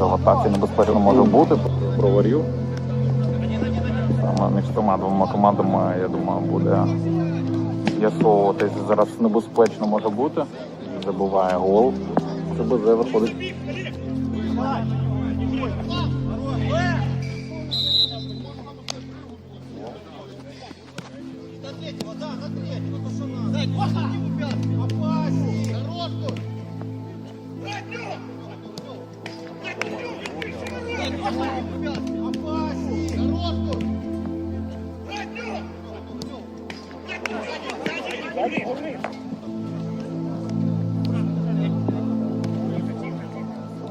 Заватація небезпечно може бути. Броварів. Саме між цими двома командами, я думаю, буде з'ясовуватись зараз небезпечно може бути. Забуває гол. Це БЗ виходить.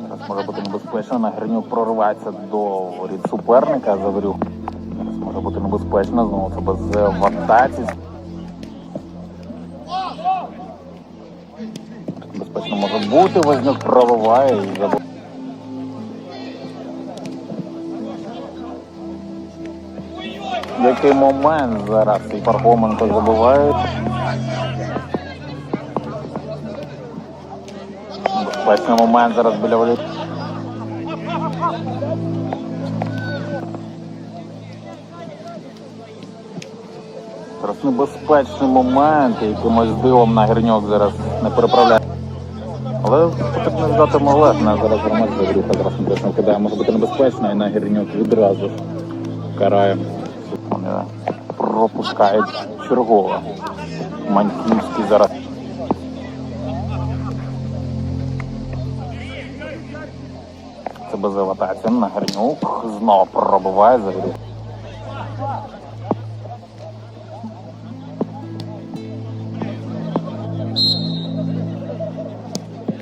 Зараз може бути небезпечно. Нагірнюк проривається до воріт суперника. Заверюк. Зараз може бути небезпечно. Знову це без в атаці. Небезпечно може бути. Вознюк пробиває і забув. Який момент зараз і Пархоменко забуває. Небезпечний момент зараз біля воріт. Зараз небезпечний момент, і якимось дивом на гірньок зараз не переправляє. Але потрібно здати Малешна, зараз громад завірюха, зараз не кидає, може бути небезпечно, і на гірньок відразу карає. Вони пропускають чергове. Маньківський зараз. Це без еватації. Нагорнюк знову пробиває завірюх.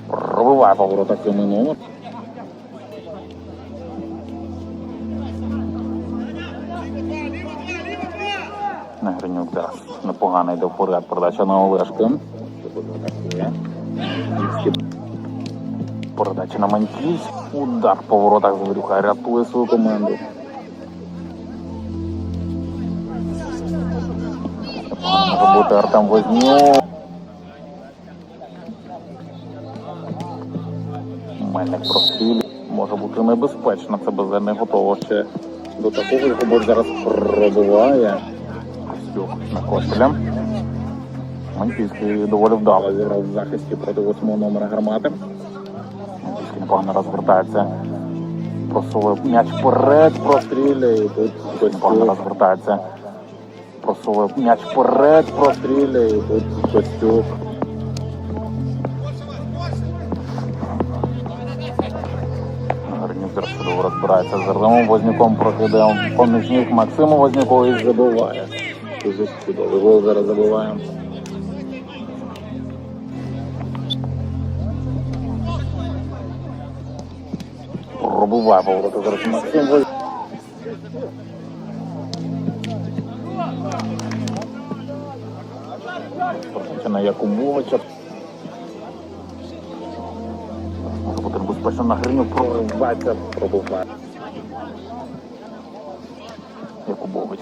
Пробиває по воротах номер. Зараз непогано йде вперед. Передача на Олешка. Передача на Маньківськ. Удар по воротах Завірюха рятує свою команду. Може бути Артем Вознюк. Мельник прострілює. Може бути небезпечно. Це без не готово ще до такого. Гобот зараз пробиває. Костюк на Костеля. Маньківський доволі вдало зіграв в захисті проти восьмого номера гармати. Маньківський непогано розвертається. Просовує м'яч вперед, прострілює. І тут хтось непогано розвертається. Просовує м'яч вперед, прострілює. І тут Костюк. Гарнюк зараз чудово розбирається з Артемом Вознюком, прокидає помічник Максиму Вознюкову і забиває. Дуже чудовий гол зараз забиває. Пробиває повороти зараз Максим Вознюк. Передача на Якубовича. Може бути небезпечно на гриню проривається, пробуває.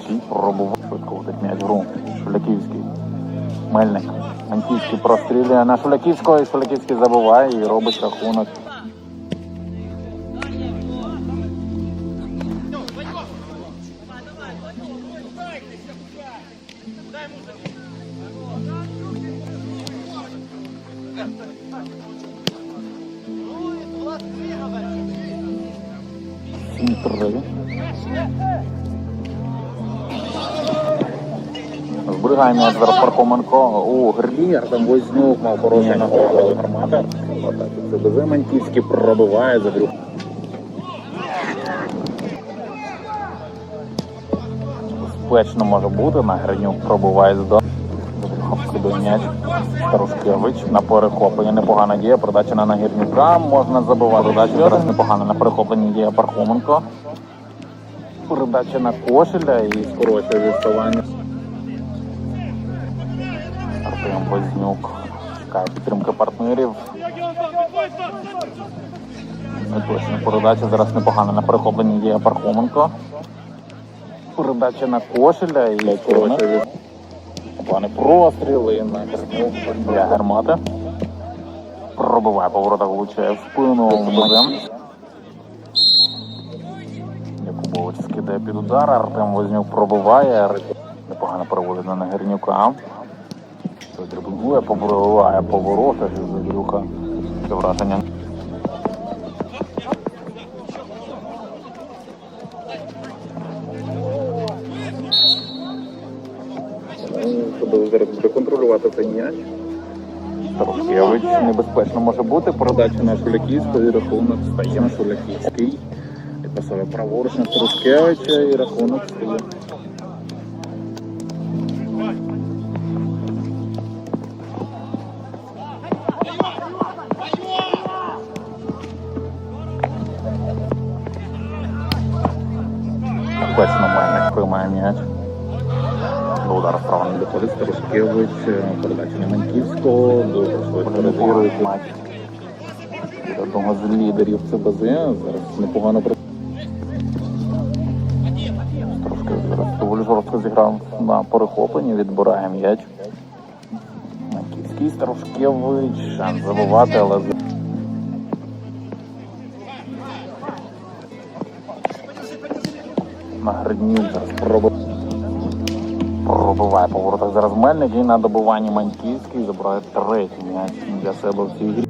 І пробував швидко м'яч гру. Шуляківський. Мельник. Мантівський прострілює на Шуляківського, і Шуляківський забуває і робить рахунок. Три. Зберігає м'яч зараз Пархоменко. У грлі Артем Вознюк мав хороший нагоду, гармата. Це без Маньківський пробиває за брюх. Безпечно може бути, на Гринюк пробиває з до. М'яч. Старушкевич на перехопленні. Непогана дія. Передача на Нагірнюка. Можна забивати. Передача зараз непогана на перехопленні дія Пархоменко. Передача на Кошеля і скорочує відставання. Вознюк. Така підтримка партнерів. Ну, Неточна передача. Зараз непогана на перехопленні є Пархоменко. Передача на кошеля і плани простріли на гармата. Пробиває поворота, влучає в спину Якубович скидає під удар, Артем Вознюк пробиває. Непогано переводить на Нагірнюка. Той дрибує, побриває по воротах із Задрюка. Це враження. Тобто зараз буде контролювати цей м'яч. Небезпечно може бути. Передача на Шуляківського і рахунок стає на Шуляківський. Відпасовує праворуч на Тарускевича і рахунок стає. М'яч. До удара справа не доходить Старушкевич, передача на Маньківського, дуже перезірують матч. Одного з лідерів ЦБЗ. Зараз непогано при... Старушкевич зараз доволі жорстко зіграв на перехопленні, відбирає м'яч. Маньківський, Старушкевич, шанс забивати, але... з- гридню зараз. Пробиває по воротах зараз Мельник і на добиванні Маньківський забирає третій м'яч для себе в цій грі.